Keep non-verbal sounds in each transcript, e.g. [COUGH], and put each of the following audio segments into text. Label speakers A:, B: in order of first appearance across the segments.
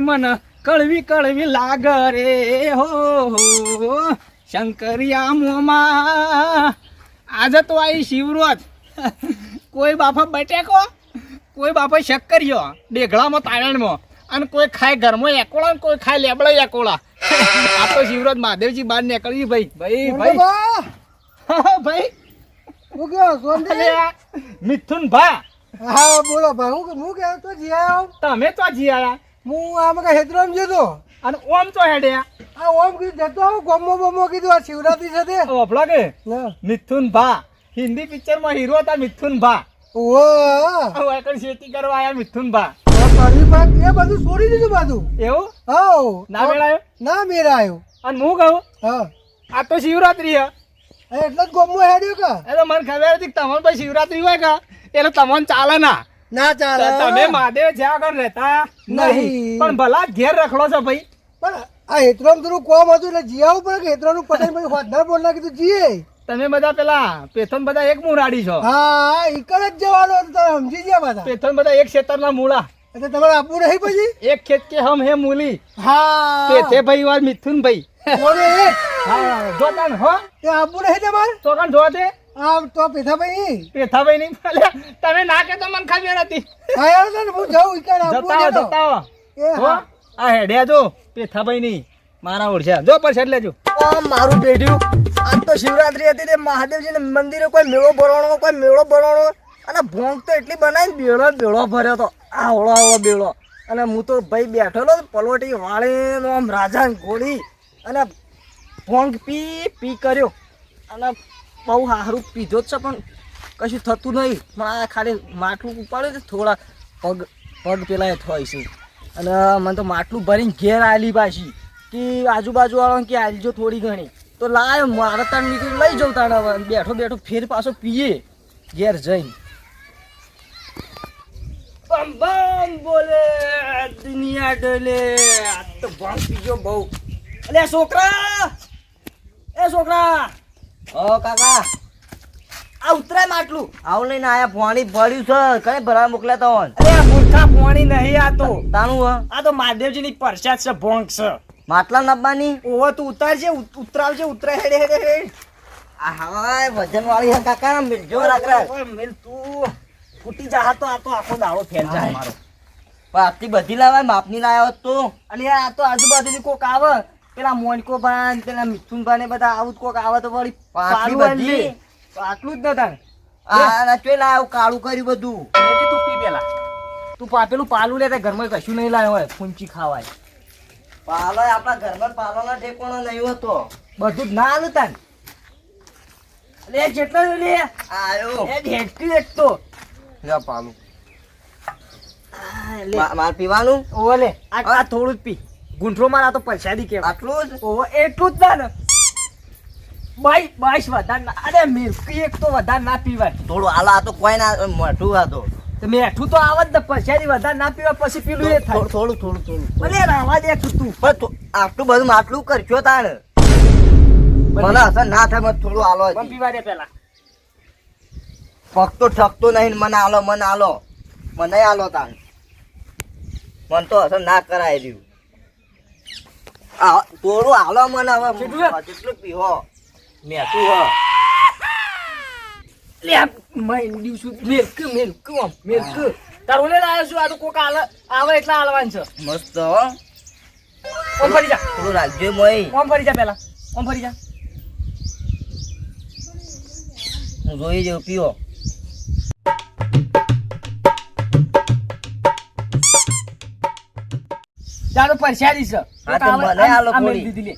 A: મારી મન કળવી કળવી લાગ રે હો શંકરિયા મોમાં. આજે તો આવી શિવરોત કોઈ બાપા બટેકો કોઈ બાપા શક્કરિયો ડેઘડામાં તારણમાં અને કોઈ ખાય ઘરમાં એકોળા ને કોઈ ખાય લેબડા એકોળા. આ તો શિવરોત મહાદેવજી બહાર નીકળી ભાઈ ભાઈ. ભાઈ. ભાઈ
B: હું કયો સોંધી?
A: મિથુન ભા.
B: હા બોલો ભાઈ હું હું કહેતો તો જી આયો?
A: તમે તો જી આયા.
B: હું આમ કઈ હેતરામ જતો
A: અને ઓમ તો હેડ્યા
B: આ ઓમ કીધું જતો ગમો બમો કીધું આ શિવરાત્રી છે તે
A: ઓફલા કે? મિથુન ભા. હિન્દી પિક્ચરમાં હીરો હતા મિથુન ભા. ઓ આગળ ખેતી કરવા આયા મિથુન ભા.
B: કરવી પાક એ બધું છોડી દીધું બધું.
A: એવું?
B: હા
A: ના મેળાયો?
B: ના આવ્યો
A: અને હું કહું
B: હા.
A: આ તો શિવરાત્રી હે.
B: એટલે જ ગમો હેડ્યો કે?
A: એ તો મને ખબર હતી કે તમારે પછી શિવરાત્રી હોય કે? એટલે તમને ચાલે ના.
B: ના ચાલે.
A: તમે મહાદેવ જ્યાં આગળ રહેતા નહીં. પણ ભલા ઘેર રખડો છો ભાઈ.
B: પણ આ હેતરામ થોડું કોમ હતું એટલે જી આવું પડે કે હેતરામ પટેલ પછી હોદનાર બોલના કીધું જીએ.
A: તમે બધા પેલા પેથન બધા એક મુરાડી છો.
B: હા ઈકર જ જવાનું તમે સમજી ગયા બધા.
A: પેથન બધા એક ખેતરના મૂળા.
B: એટલે તમારે આપવું નહીં પછી?
A: એક ખેત કે હમ હે મૂલી.
B: હા.
A: પેથે ભાઈ વાર મિથુન ભાઈ
B: બોલો
A: હા જોતા હો.
B: તે આપવું નહીં તમારે?
A: તો કાન જો તે
B: આ તો પેથાભાઈ
A: પેથાભાઈ નહીં અલ્યા, તમે ના કે તો મને ખબર હતી
B: હા યાર હું જાઉં ઈકર આપવું
A: જતા હો,
B: નહીં તો.
A: જતા હો.
B: એ
A: હો.
B: હા
A: આ હેડ્યા જો પેથાભાઈ નહીં મારા ઓળખ્યા જો પરસેટ લેજો.
C: આ મારું બેઠ્યું આજ તો શિવરાત્રી હતી તે મહાદેવજીને મંદિરે કોઈ મેળો ભરવાનો કોઈ મેળો ભરવાનો. અને ભોંગ તો એટલી બનાવી બેળો બેળો ભર્યો તો. આવડો આવડો બેળો. અને હું તો ભાઈ બેઠેલો પલોટી વાળીનો આમ રાજા ગોળી અને ભોંગ પી પી કર્યો. અને બહુ સારું પીધો જ છે, પણ કશું થતું નહીં. પણ આ ખાલી માટલું ઉપાડ્યું છે, થોડા પગ પગ પેલા થાય છે અને મને તો માટલું ભરીને ઘેર આલી પાછી. કે આજુબાજુવાળાને કે આલજો થોડી ઘણી. તો લાય, મારે તાણ નીકળી લઈ જાઉં તાણ બેઠો બેઠો ફેર પાછો પીએ, ઘેર જઈને. બમ બોલે, દુનિયા ડોલે. આ તો ભાંગ પીજો બહુ. અલે છોકરા! એ છોકરા! ઓ કાકા. આ ઉતરાય માટલું. આવું લઈને આયા પાણી ભર્યું છે. કઈ ભરવા મોકલ્યા તો
A: અરે મૂર્ખા પાણી નહીં આ તો.
C: તાણું
A: આ તો મહાદેવજીની પરસાદ છે ભોંગ છે.
C: માટલા નબ્બાની
A: ઓહો તું ઉતારજે ઉત- ઉતરાવજે ઉતરાય હેડે હેડે હેડે.
C: આ હાય વજન વાળી હે કાકા. મિલજો રાખરા
A: મિલ તું. ફૂટી જા તો આ તો આખો દાડો ફેલ જાય મારો.
C: પણ આટલી બધી લાવાય માપની લાવ્યો હોત તો.
A: અને આ તો આજુબાજુની કોક આવે. પેલા મોનકો ભાન પેલા મિથુન ભાને બધા આવું કોક આવે તો વળી પાલું
C: બધી?
A: આટલું જ નતા
C: આ પેલા આવું કાળું કર્યું બધું.
A: તું પી પેલા. તું પાપેલું પાલું લે તે ઘરમાં કશું નહીં લાવ્યો હોય ફૂંચી ખાવાય.
C: પાલો આપણા ઘરમાં પાલોના ઠેકોણો નહીં હતો.
A: બધું જ ના આલું તાન. લે જેટલો લે
C: આયો.
A: એ ઢેટકી એક તો.
C: પાલું.
A: આ લે.
C: માર પીવાનું?
A: ઓલે આ થોડું જ પી. ગુંઠરો મારા તો પરસાદી કેવા.
C: આટલું જ?
A: ઓવો એટલું જ ના ને. બાઈ બાઈસ વધારે ના અરે મિલ્કી એક તો વધારે ના પીવાય.
C: થોડું હાલો આ તો કોઈ ના મોઢું આ તો.
A: મેઠું તો આવત ને પરસાદી વધારે ના પીવા પછી પેલું એ થાય.
C: થોડું થોડું થોડું
A: ભલે રાવા દે તું તું.
C: પણ આટલું બધું આટલું કરશો તાણ? મને અસર ના થાય મને થોડું આલો
A: પીવા દે પેલા.
C: ફક્ત ઠકતો નહીં મને આલો મને આલો. મને આલો તાણ. મને તો અસર ના કરાય રહ્યું. થોડું હાલો મને હવે
A: કેટલું
C: પીવો મેઠું હ.
A: લે મહિન દિવસું મેલ્ક મેલ્ક મેલ્ક. તારો લે લાવ્યો છું આ તો કોક આલે આવે એટલે આલવાનું છે.
C: મસ્ત હો.
A: ઓમ ફરી જા.
C: થોડું રાખજો મોય.
A: ઓમ ફરી જા પેલા. ઓમ ફરી જા.
C: હું જોઈ જઉં પીવો
A: તારો પરસાદી છે.
C: હા, તો મને આલો
A: આ મેલ
C: થોડી.
A: દીધી લે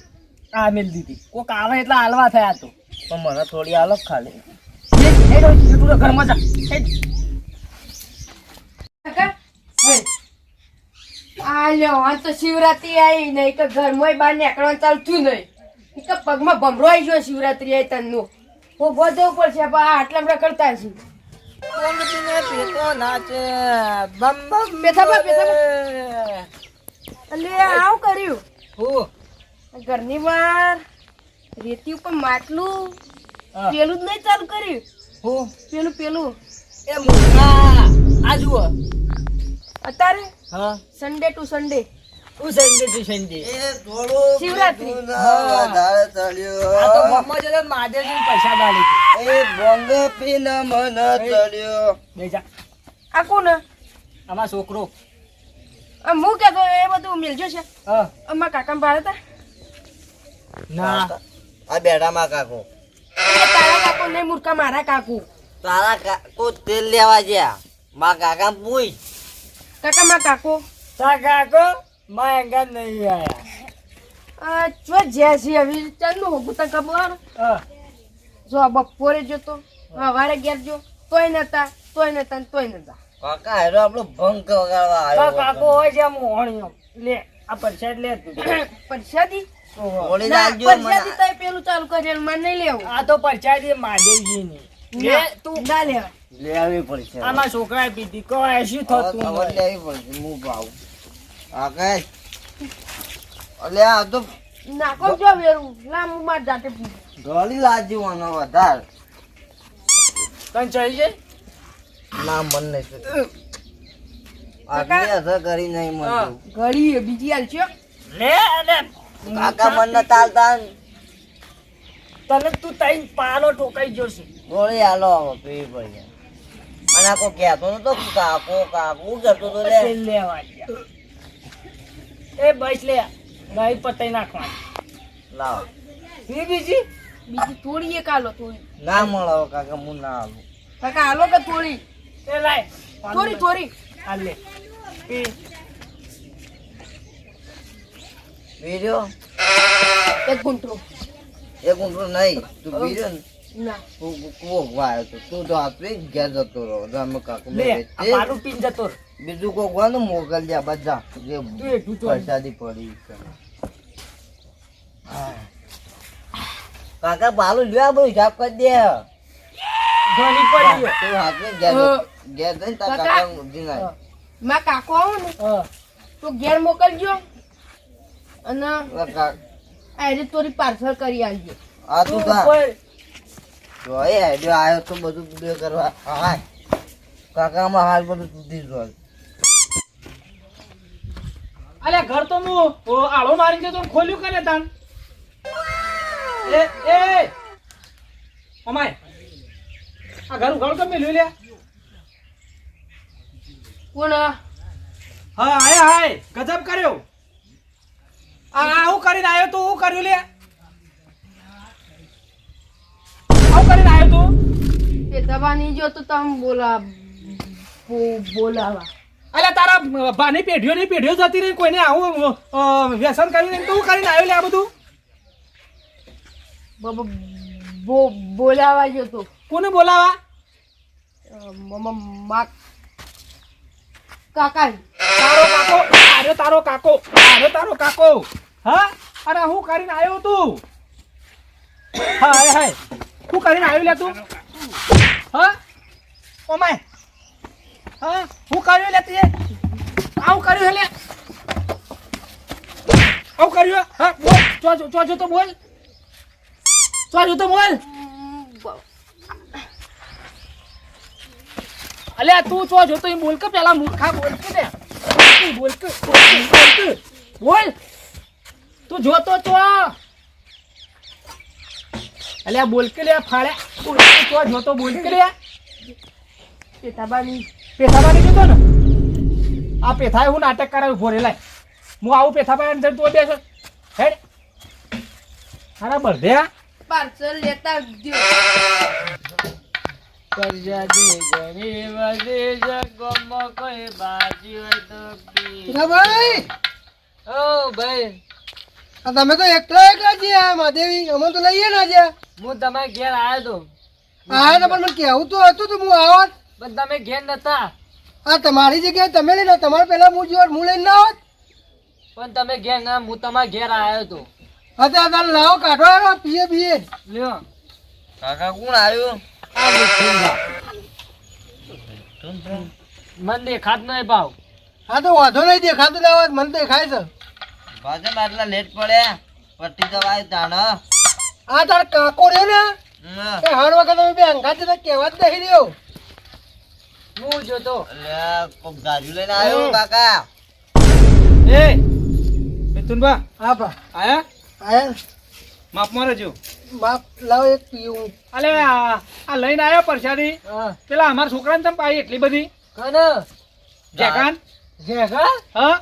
A: આ મેલ દીધી કોક આવે એટલે હાલવા થયા તો.
C: તો મને થોડી હાલો ખાલી.
A: એ એ તું તો ઘરમાં જા. એ
D: આ તો શિવરાત્રી આવી નહીં કે ઘરમાં બહાર નીકળવાનું ચાલતું નહીં. ઈ કે પગમાં ભમરો આવી ગયો શિવરાત્રી આવી તનનો. હું જવું પડશે પણ આ આટલા બધા કરતા છે પેથાબા. એટલે આવું કર્યું?
A: હો?
D: ઘરની બહાર રેતી ઉપર માટલું પેલું જ નહીં ચાલુ કર્યું.
A: હો?
D: પેલું પેલું.
A: એ મૂર્ખા આ જુઓ.
D: અત્યારે?
A: હા.
D: સન્ડે ટુ સન્ડે
C: હું
E: એ થોડું
D: શિવરાત્રી.
E: ચડ્યો.
C: આ તો ને પૈસા ડાલી
E: એ બોંગ પીને મને ચડ્યો
C: બેજા
D: આ કોણ
C: આમાં છોકરો.
D: હું કહેતો એ બધું મિલજો છે.
C: હા.
D: અમારા કાકા ભારત
C: ના.
E: આ બેડામાં કાકો.
D: તારા કાકો નહીં મૂર્ખા મારા કાકુ.
E: તારા કાકો તેલ લેવા ગયા. મા કાકા પૂછ.
D: કાકા મા કાકો.
C: તા કાકો મા એંગા નહીં આયા.
D: આ ચો જ્યાં છે હવે ચાલનું હોગું તને ખબર?
C: હા.
D: જો આ બપોરે જોતો સવારે ઘેર જો તોય નતા તોય નતા ને તોય નતા.
E: કાકા હેરો આપણો ભંગ વગાડવા આવ્યો
C: કાકો હોય છે આમ લે આ પરસાદ લે તું. [COUGHS]
D: પરસાદી?
E: ઓળી
D: લાગજો
E: મને
D: પરસાદી તો પેલું ચાલુ કરે મને નહીં લેવું.
C: આ તો પરસાદી મહાદેવજીની લે તું
D: ના લે
E: લેવી પડશે.
C: આમાં છોકરાએ પીધી. કોઈ શું થતું
E: ખબર. લેવી પડશે હું ભાવ. આકાશ અલે આ તો
D: નાખો જો વેરું? લા હું માર જાતે પૂછું
E: ગળી લાજુ આનો વધારે.
C: તને ચડી જાય?
E: ના મન નહીં આટલી અસર કરી નહીં મન
D: ઘડી એ બીજી હાલ છે.
C: લે અને
E: કાકા મન ન તાલતા ને.
C: તને તું તઈ પાલો ઠોકાઈ જોશે
E: ગોળી હાલો હવે પીવી ભાઈ અને આ કોઈ કહેતો નતો કે કાકો કાકો કહેતો તો લે.
C: લેવા એ બસ લે નહીં પતાઈ નાખવાની.
E: લાવ.
C: પી બીજી.
D: બીજી થોડી એક હાલો થોડી.
E: ના મળો કાકા હું ના આવું
D: કાકા હાલો કે થોડી?
C: એ લાય.
D: થોડી થોડી
C: આ લે. પી.
E: બીજો?
D: એક ગુંઠો
E: એક ઊંટો નહીં. તું બીજો ને?
D: ના.
E: કુવો તો તું તો આપી ઘેર જતો રહો. અમે કાકુ
C: લે
E: બે
C: આ
E: તે
C: મારું પીન જતો રહે.
E: બીજું કોઈ કોનું મોકલ્યા બધા જે
C: તું એટલું તો
E: પ્રસાદી પડી કાકા બાલુ લ્યો બધું હિસાબ કરી દે.
C: ઘણી પડી ગયો.
E: તું હાથે ઘેર
D: અ,
E: ઘેર તા
D: કાકા.
E: કાકા ના.
D: માં કાકો આવો ને તું ગેર ઘેર મોકલજો અને
E: કા-
D: આરે પાર્સલ કરી આવજો
E: આ તું
C: તું
E: કા જો એ આઈડિયો આવ્યો તો બધું બે કરવા. હા કાકામાં હાલ બધું તૂટી જો
A: અલે ઘર તો હું આળો મારી દેતો ખોલ્યું કને તાન એ એ. અમાય આ ઘર ઉઘાડું તો લઈ લે
D: કોણ
A: હા હાય હાય. ગજબ કર્યો. આ હું કરીને આવ્યો તું હું કર્યું લે? આવું કરીને આવ્યો તું.
D: એ દવાની જો તો તમ બોલા બોલાવા.
A: અલ્યા તારા બાની પેઢીઓ ની પેઢીઓ જતી રહી કોઈને આવું વ્યસન કર્યું નહીં તો હું કરીને આવ્યો લે આ બધું?
D: બોલાવા જો તો.
A: કોને બોલાવા?
D: કાકા
A: તારો કાકો આર્યો તારો કાકો આર્યો તારો કાકો. હા? અરે હું કરીને આવ્યો તું. હા હાય હાય હું કરીને આવ્યો લે તું. હા? ઓમાય. હા હું કર્યું લે તે આવું કર્યું લે. આવું કર્યું હા? બોલ. ચો ચો તો બોલ. ચો તો બોલ. અલ્યા તું ચો જો, તો એ બોલ કે પેલા મૂર્ખા બોલ કે ને. બોલ કે બોલ કે બોલ. તું જોતો ચો અલ્યા બોલ કે લે ફાળે. બોલ કે ચો જોતો બોલ કે લે.
D: પેથાબાની
A: પેથાબાની જોતો ને? આ પેથાએ હું નાટક કરાવ્યું ભોરે લાય. હું આવું પેથાબાઈ અંદર તો બેસો. હેડ. હારા બળધ્યા
D: પાર્સલ લેતા
C: કરજા દે ગરીબ દે જગમાં કોઈ બાજી હોય તો પી.
B: ભાઈ!
C: ઓ ભાઈ.
B: તમે તો એકલા એકલા જ્યાં મહાદેવી અમે તો લઈએ ના જ્યાં.
C: હું તમારા ઘેર આવ્યો તો.
B: આવ્યો તો પણ મને કહેવું તો હતું તો હું આવત
C: પણ તમે ઘેર નતા.
B: આ તમારી જગ્યાએ તમે લઈને લો તમારે પહેલા હું જોત હું લઈને આવત
C: પણ તમે ઘેર ના હું તમારા ઘેર આવ્યો તો.
B: હા તો લાવો કાઢો આ પીએ પીએ.
C: લ્યો.
E: કાકા કોણ આવ્યું?
C: મન દેખાત નહીં ભાવ.
B: હા તો વાંધો નહીં દેખાતું લેવા મન દેખાય છે.
E: ભાજન આટલા લેટ પડ્યા. પટ્ટી દવાય તાણ.
B: આ તાર કાકો રે ને. એ હર વખત અમે બે અંગાત જતા કહેવા જ નહીં રહ્યો?
C: હું જોતો.
E: અલ્યા, કોક ગાજુ લઈને આવ્યો કાકા.
A: એ મિથુનભા
B: હા ભા.
A: આયા?
B: આયા?
A: માફ રહેજો
B: બાપ લાવ એક પીવું.
A: અલે આ લઈને આવ્યો પરસાદી. પેલા અમારા છોકરાને તમે પાઈ એટલી બધી?
C: કને?
A: જેકાન
C: જેગા
A: હા?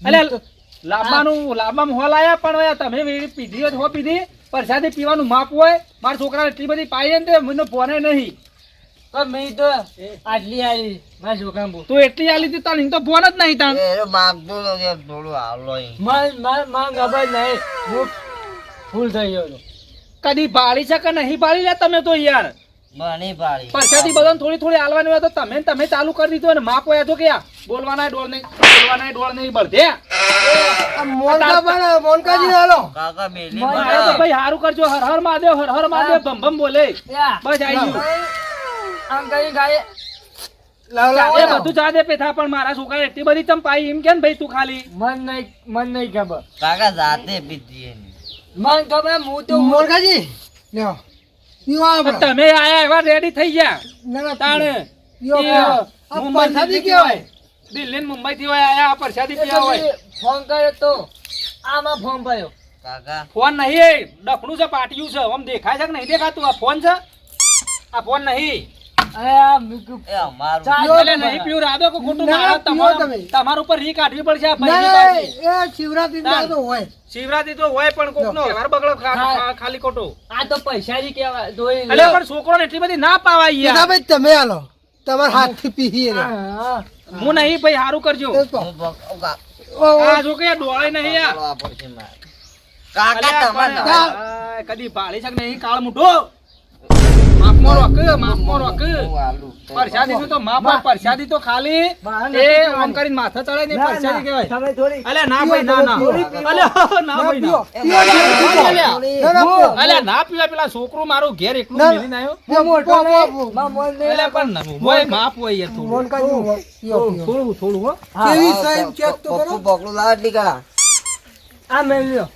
A: અલે લાંબાનું લાંબામાં હોલ આવ્યા પણ તમે વેડી પીધી હોય હો પીધી. પરસાદી પીવાનું માપ હોય. મારા છોકરાને એટલી બધી પાઈ ને મને ફોને નહીં.
C: મેં તો આટલી આલી મારા છોકરા બહુ.
A: તું એટલી આલી હતી તો ફોન જ નહીં
E: તને માગતો થોડું આવલો
C: માંગ નહીં. ફૂલ થઈ ગયો
A: કદી બાળી છે કે નહીં બાળી લે તમે તો યાર.
E: મને
A: પરસાદી બધાને થોડી થોડી આલવાની હોય તો તમે તમે ચાલુ કરી દીધું અને માપ હોય તો કે બોલવાના ડોળ નહીં બોલવાના ડોળ નહીં બળધે
B: મોનકા પણ મોનકાજી હાલો.
E: કાકા મેલી
A: તો ભાઈ હારું કરજો હર હર મહાદેવ હર હર મહાદેવ ભમ ભમ બોલે. બસ આઈ ગયું.
C: આમ કરી ગાય
B: લાવ લાવ
A: એ બધું જા દે પેથા પણ મારા છોકરા એટલી બધી ચંપાઈ એમ કે ને ભાઈ તું ખાલી?
C: મન નહીં મન નહીં ખબર.
E: કાકા જાતે પીધી.
C: મન ખબર હું તો
B: મોરગાજી લ્યો.
A: તમે આયા એવા રેડી થઈ ગયા.
B: ના ના
A: તાણે.
B: પરસાદી
A: થી
B: કહેવાય
A: દિલ્હી મુંબઈ થી હોય આયા પરસાદી પીવા હોય.
C: ફોન કર્યો તો આમાં ફોન કર્યો
E: કાકા.
A: ફોન નહીં એ ડફણું છે પાટિયું છે. આમ દેખાય છે કે નહીં દેખાતું? આ ફોન છે? આ ફોન નહીં.
B: પીવો
A: એટલે તમારા ઉપર રી કાઢવી પડશે
B: શિવરાત્રી તો હોય.
A: શિવરાત્રી તો હોય પણ બગડો ખાલી ખોટો.
C: આ તો પૈસા ની
A: પણ બધી ના પાવાય યાર.
B: ભાઈ તમે આલો તમારા હાથથી પીહી એને.
C: હું
A: નહીં ભાઈ સારું કરજો. આ ડોળે નહીં
E: આ. કાકા તમારે
A: કદી ભાળી શક નહીં નહીં? કાળ મૂઠો માપમાં રોક માપમાં રોક પરસાદી નું તો? માપ પરસાદી તો ખાલી. એ આમ કરીને માથે ચડાય ને પરસાદી કહેવાય.
C: તમે
A: ના ભાઈ ના ના.
B: થોડી
A: ના
B: ના
A: ભાઈ ના
B: પીવો ના, પીવો.
A: અલ્યા.
B: ના, ના, પીવો.
A: અલ્યા ના પીવાય પેલા છોકરું મારું ઘેર એકલું
B: ના.
A: મેલીને આવ્યો.
B: હું મોટો નહીં.
C: માં મન નહીં
A: અલ્યા પણ ના, હોય માપ હોય યાર થોડું. થોડું થોડું હો.
B: કેવી સાહેબ ચેક તો કરો.
E: પપ્પુ લાવ એટલી
C: આ મેલ લ્યો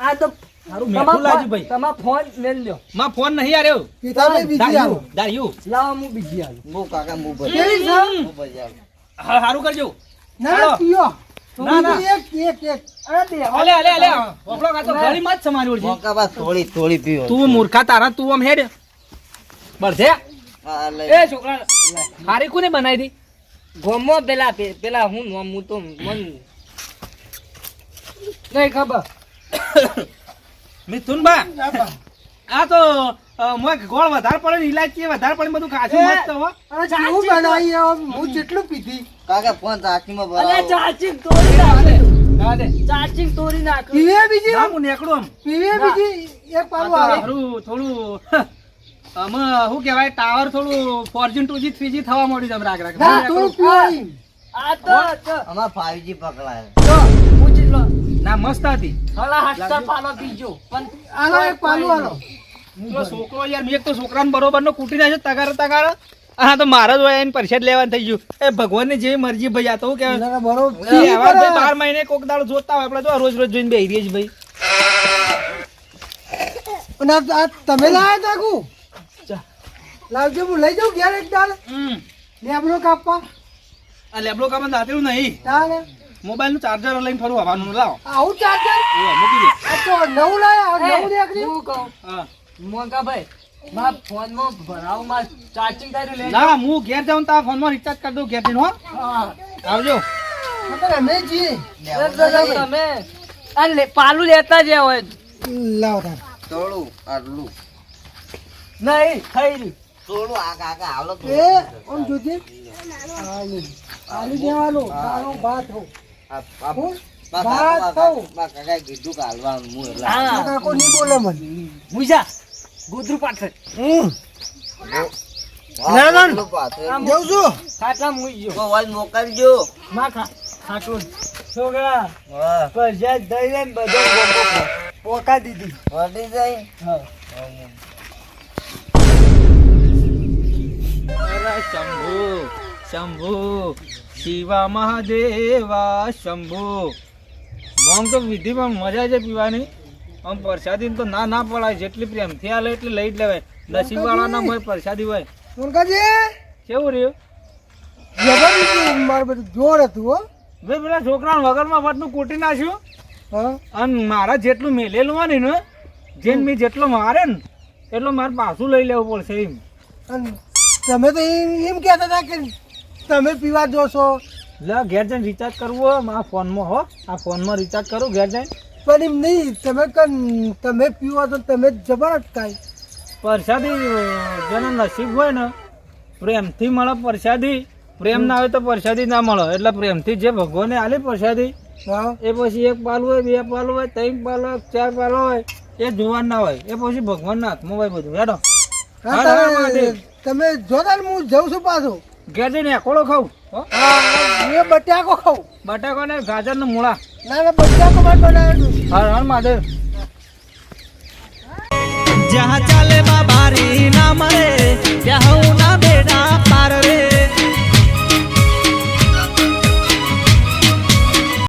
C: આ તો
A: મેઠું ભાઈ.
C: તમારા ફોન મેલ લ્યો.
A: માં ફોન નહીં આવ્યો
B: પિતાભાઈ બીજી હાલો.
A: દાયું
C: લાવો હું બીજી આલું
E: હું કાકા હું ભરી
B: કેવી છે?
E: હું
A: હા સારું કરજો.
B: ના ના
A: ના, ના.
B: એક એક એક.
C: અરે દે
A: અલે અલે અલે ઓપડો કાતો ગળી માં જ છે
E: મોકા બા થોડી થોડી પીવો
A: તું મૂર્ખા તારા તું આમ હેડ. બળધે
E: હા,
A: એ છોકરા હારી કોને બનાવી દી?
C: ગોમો પેલા પેલા હું હું તો મન [COUGHS] નહીં ખબર.
A: મિથુન બા. આ તો મોય ગોળ વધારે પડે ને ઇલાયચી વધારે પડે બધું ખાસું મસ્ત હો.
B: અરે કેવું બનાવી? હું જેટલું પીધી.
E: કાકા ફોન ચાચીમાં
C: અરે
E: ભરાવો.
C: ચાચી તોડી
A: ના દે,
C: નાખ
A: દે.
C: ચાચી તોડી નાખ.
B: પીવે બીજી?
A: હું નેકડું આમ.
B: પીવે બીજી? એક પાલું
A: આ તો
B: આવે.
A: હારું થોડું આમાં શું કહેવાય ટાવર થોડું ફોર્ચ્યુન ટુજી જી થવા મળ્યું છે આમ રાગ
B: થોડું પીવો
C: આ તો
E: અમાર 5G પકડાય.
A: ના મસ્ત હતી.
C: હલા હસ્તર પાલો બીજો. પણ
B: આલો એક પાલો આલો
A: તો છોકરો યાર મેં એક તો છોકરાને બરોબર નો કૂટી નાખ્યો તગાર તગાર. હા તો મારા જ હોય એને પરસેટ લેવાનું થઈ ગયું. એ ભગવાનની જેવી મરજી ભાઈ આ તો
B: ના, ના, બરોબર.
A: બાર મહિને કોક દાડો જોતા હોય આપણે તો રોજ રોજ જોઈને બેહી રહીએ છીએ ભાઈ.
B: અને આ- આ તમે લાયા તા કુ? લાવજો હું લઈ જાઉં ઘેર એક દાળ
A: હમ.
B: લેબડો કાપવા.
A: આ લેબડો કામ દાતેલું નહીં.
B: તાને
A: મોબાઈલનું ચાર્જર લઈને ફરવું આવવાનું લાવો.
B: આવું ચાર્જર
A: મૂકી દે.
B: આ તો નવું લાયા આ દેખ દેખરી
C: હું કહું.
A: હા.
C: મોકા ભાઈ ફોન ફોનમાં ભરાવમાં ચાર્જિંગ કરી લે.
A: ના હું ઘેર જાઉં તા ફોનમાં રિચાર્જ કરી દઉં ઘેર જઈને હો.
C: હા.
A: આવજો.
B: અમે છીએ
C: તમે. આ લે- પાલું લેતા જ હોય.
B: લાવો તાર.
E: તોળું આટલું.
C: નહીં થઈ રહ્યું.
E: થોડું આ કાકા આવલો
B: એ ઓમ જોજે આલુ આલુ દેવાનું. તારું ભાત હો.
C: પોકા દીધી.
E: વળી જાય.
A: શંભુ શંભુ. શિવા મહાદેવા શંભુ. મોમ તો વિધિમાં મજા છે પીવાની. આમ પ્રસાદી તો ના ના પડાય જેટલી પ્રેમથી આલે એટલી લઈ જ લેવાય. નસીબ વાળાના હોય પ્રસાદી હોય.
B: મુનકાજી
A: કેવું રહ્યું?
B: મારું બધું જોર હતું હો.
A: મેં પેલા છોકરા વગરમાં વાતનું કૂટી નાખ્યું.
B: હા.
A: અને મારા જેટલું મેલેલું હોય ને જેમ મેં જેટલો મારે ને એટલો મારે પાછું લઈ લેવું પડશે એમ.
B: અને તમે તો એમ એમ કહેતા હતા કે તમે પીવા જોશો.
A: લે ઘેર જઈને રિચાર્જ કરવું હોય આ ફોનમાં હો. આ ફોનમાં રિચાર્જ કરું ઘેર જઈને.
B: પણ એમ નહીં તમે કન- તમે પીવો તો તમે જબર કાંઈ.
A: પરસાદી જેનો નસીબ હોય ને પ્રેમથી મળે પરસાદી. પ્રેમ ના હોય તો પરસાદી ના મળે. એટલે પ્રેમથી જે ભગવાને આલી પરસાદી
B: હા.
A: એ પછી એક પાલું હોય બે પાલું હોય ત્રણ પાલું હોય ચાર પાલું હોય એ જોવાનું ના હોય. એ પછી ભગવાનના હાથમાં હોય બધું. હેડો.
B: તમે જોતા હું જઉં છું પાછો.
A: ગેડે ને એકોળો
B: ખાઉં. એ બટાકો ખાઉં.
A: બટાકો ને ગાજર ને મૂળા.
B: ના ના બટાકો માં બનાવેલું
A: હા હા માધેર
F: જહા ચાલે બાબારી ના મરે ત્યાં ના બેડા પાર રે